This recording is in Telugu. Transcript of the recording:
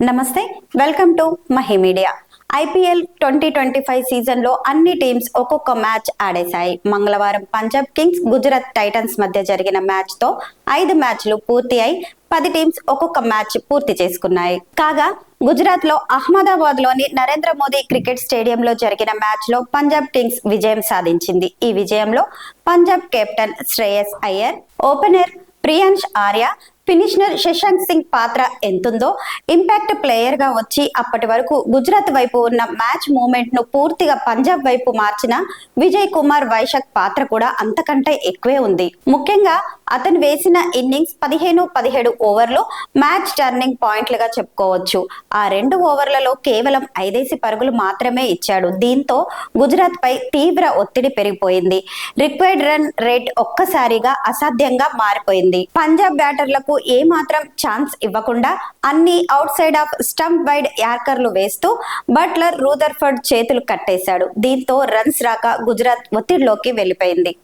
నమస్తే welcome to Mahi media. IPL twenty twenty five సీజన్లో అన్ని టీమ్స్ ఒక్కొక్క మ్యాచ్ ఆడేశాయి. మంగళవారం పంజాబ్ కింగ్స్ గుజరాత్ టైటన్స్ మధ్య జరిగిన మ్యాచ్తో ఐదు మ్యాచ్లు పూర్తి అయి పది టీమ్స్ ఒక్కొక్క మ్యాచ్ పూర్తి చేసుకున్నాయి. కాగా గుజరాత్లో అహ్మదాబాద్లోని నరేంద్ర మోదీ క్రికెట్ స్టేడియంలో జరిగిన మ్యాచ్లో పంజాబ్ కింగ్స్ విజయం సాధించింది. ఈ విజయంలో Punjab captain Shreyas Iyer opener Priyansh Arya finisher Shashank Singh పాత్ర ఎంతుందో ఇంపాక్ట్ ప్లేయర్గా వచ్చి అప్పటి వరకు గుజరాత్ వైపు ఉన్న మ్యాచ్ మూమెంట్ను పూర్తిగా పంజాబ్ వైపు మార్చిన విజయ్ కుమార్ వైశాఖ్ పాత్ర కూడా అంతకంటే ఎక్కువే ఉంది. ముఖ్యంగా అతను వేసిన ఇన్నింగ్స్ పదిహేను పదిహేడు ఓవర్లు మ్యాచ్ టర్నింగ్ పాయింట్లుగా చెప్పుకోవచ్చు. ఆ రెండు ఓవర్లలో కేవలం ఐదేసి పరుగులు మాత్రమే ఇచ్చాడు. దీంతో గుజరాత్ పై తీవ్ర ఒత్తిడి పెరిగిపోయింది. రిక్వైర్డ్ రన్ రేట్ ఒక్కసారిగా అసాధ్యంగా మారిపోయింది. పంజాబ్ బ్యాటర్లకు ఏ మాత్రం ఛాన్స్ ఇవ్వకుండా అన్ని outside off stump wide యార్కర్లు వేస్తూ బట్లర్ రూదర్ఫర్డ్ చేతులు కట్టేశాడు. దీంతో రన్స్ రాక గుజరాత్ ఒత్తిడిలోకి వెళ్ళిపోయింది.